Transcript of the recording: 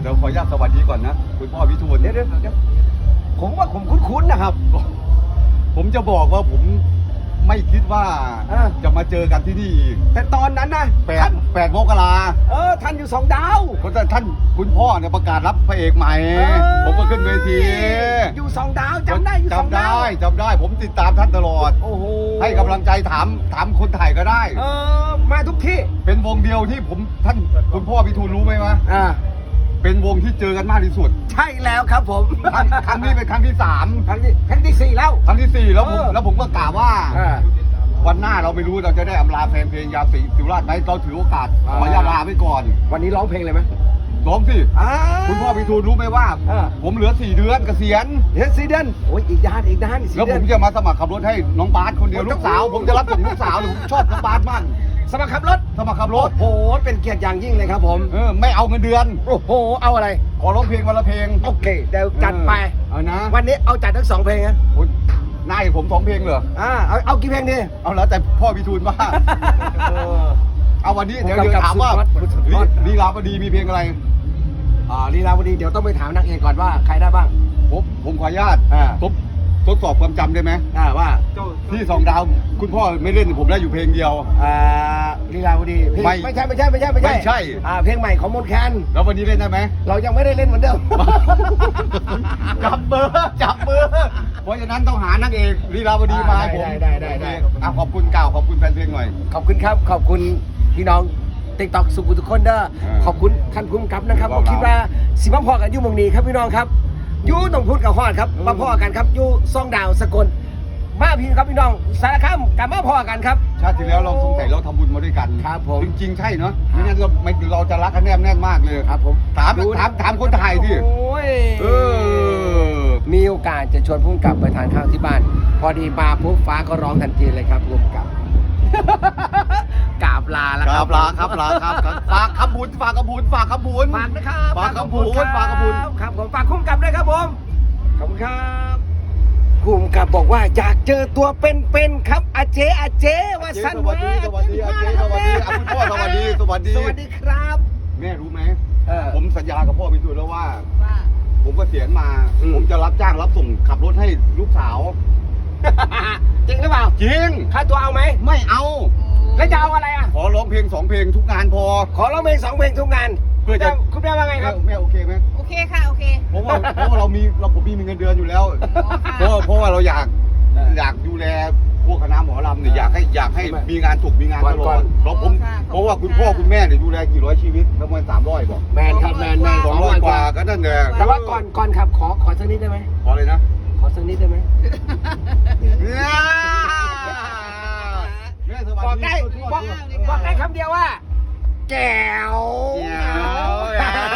เดี๋ยวขออนุญาตสวัสดีก่อนนะคุณพ่อวิทูลเดี๋ยวเดี๋ยวเดี๋ยวผมว่าผมคุ้นๆนะครับ ผมจะบอกว่าผมไม่คิดว่าอ่าจะมาเจอกันที่นี่อีกแต่ตอนนั้นนะแปดท่านแปดมกราเออท่านอยู่สองดาวก็ท่านคุณพ่อเนี่ยประกาศรับพระเอกใหม่เออผมก็ขึ้นเวที อยู่สองดาวจำได้อยู่สองจำดาได้วจำได้ ผมติดตามท่านตลอด โอ้โหให้กำลังใจถามถามคนถ่ายก็ได้ เออมาทุกที่ เป็นวงเดียวที่ผมท่านคุณพ่อพิทูลรู้ไหมวะอ่า เป็นวงที่เจอกันมากที่สุด ใช่แล้วครับผม ครั้งครั้งนี้เป็นครั้งที่สามครั้งที่ครั้งที่สี่แล้ว ครั้งที่สี่แล้วผมเออ แล้วผมก็กล่าวว่า อ่า วันหน้าเราไม่รู้เราจะได้อำลาแฟนเพลงยาสีสิวราชไหมเราถือโอกาสอ่า ขออนุญาตลาไปก่อนวันนี้ร้องเพลงเลยไหมร้องสิ อ่า คุณพ่อพิทูลรู้ไหมว่า อ่า ผมเหลือสี่เดือนเกษียณเดี๋ยวสี่เดือนโอ้ยอีกด้านอีกด้านอีกสี่แล้วเดืผอนมจะมาสมัครขับรถให้น้องบาสคนเดียวโอ้ยลูกสาว ผมจะรับส่งลูกสาวเลยผมชอบน้องบาสมาก สมัครขับรถสมัครขับรโอ้ถโหเป็นเกียรติอย่างยิ่งเลยครับผมเออไม่เอาเงินเดือน โอ้โหเอาอะไร ขอร้องเพลงวันละเพลง โอเคเดี๋ยวจัดไปเอานะวันนี้เอาจัดทั้งสองเพลงนะโอ้ยนายผมสองเพลงเหรอ อ่าเอาเอากี่เพลงดี เอาแล้วแต่พ่อพิทูลว่าเออเอาวันนี้เดี๋ยวผมเดี๋ยวกำกับถามว่าสุดยอดลีลาวดีมีเพลงอะไรอ่าลีลาวดีเดี๋ยวต้องไปถามนางเอกก่อนว่าใครได้บ้าง ผมผมขออนุญาตอ่าทดท ดสอบความจำได้ไหมอ่าว่าที่สองดาวคุณพ่อไม่เล่นผมได้อยู่เพลงเดียว อ่าลีลาวดีเพลงไม่ไม่ใช่ไม่ใช่ไม่ใช่ไม่ใช่ไม่ใช่ อ่าเพลงใหม่ของมนต์แคนแล้ววันนี้เล่นได้ไหมเรายังไม่ได้เล่นเหมือนเดิมจับเบอร์จับเบอร์เพราะฉะนั้นต้องหานางเอกลีลาวดีมาให้ผมได้ได้ได้ได้อะขอบคุณกล่าวขอบคุณแฟนเพลงหน่อย ขอบคุณครับขอบคุณพี่น้องติ๊กต็อกสุขุมทุกคนเด้ออ่าขอบคุณท่านผู้กำกับนะครับว้าวผมคิดว่าสิมาพ่อกันอยุ่หมองนี้ครับพี่น้องครับอ ยูต้องพูดกับฮอดครับอืมมาพ่อกันครับอยูซ่องดาวสกลมาพี่ครับพี่น้องสารคามกับมาพ่อกันครับ ชาติที่แล้วเราสงสัยเราทำบุญมาด้วยกันครับผมจริงๆใช่เนาะไม่งั้นเราไม่เราจะรักกันแนบแน่นมากเลยครับ ผมถามดูถามถามคนถ่ายสิโอ้ยเออมีโอกาสจะชวนพุ่งกลับไปทานข้าวที่บ้าน พอดีมาปุ๊บฟ้าก็ร้องทันทีเลยครับพุ่งกลับ กราบลาแล้วคครัรับบลาครับลาครับครับฝากคำบุญฝากคำบุญฝากคำบุญ ฝากนะครับฝากคำพูดครับฝากคำพูดครับผมฝากคุ้มกับด้วยครับผมขอบคุณครับคุ้มกับบอกว่าอยากเจอตัวเป็นๆครับอาเจอาเจว่าเจ๊สั้นสวัสดีสวัสดีอาเจ๊สวัสดีอะคุณพ่อสวัสดีสวัสดี สวัสดีครับแม่รู้ไหม เออ ผมสัญญากับพ่อพิทูลแล้วว่า ว่าผมก็เสียณมา อืม ผมจะรับจ้างรับส่งขับรถให้ลูกสาว จริงหรือเปล่า จริง ค่าตัวเอาไหม ไม่เอา แล้วจะเอาอะไรอะ ขอร้องเพลงสองเพลงทุกงานพอ ขอร้องเพลงสองเพลงทุกงานเพื่อจะคุณแม่ว่าไงครับแม่โอเคไหมโอเคค่ะ โอเค เพราะว่าเพราะว่าเรามีเราผมมีเงินเดือนอยู่แล้ว เพราะว่าเพราะว่าเราอยากเอออยากดูแลพวกคณะหมอลำเนี่ยอยากให้อยากให้ทำไมมีงานถูกมีงานก่ตอนลก่ออนดเพราะผมค่ะเพราะว่าคุณพ่อคุณแม่เนี่ยดูแลกี่ร้อยชีวิตประมาณสามร้อยบอกแมนครับแมนแมนสองร้อยกว่าก็นั่นแหละแต่ว่าก่อนก่อนครับขอขอสักนิดได้ไหมขอเลยนะ ขอสักนิดได้ไหม แม่สวัส บอกได้ทั่วๆบอกทั่วบอกได้คำเดียวว่าแก้วแจ๋ว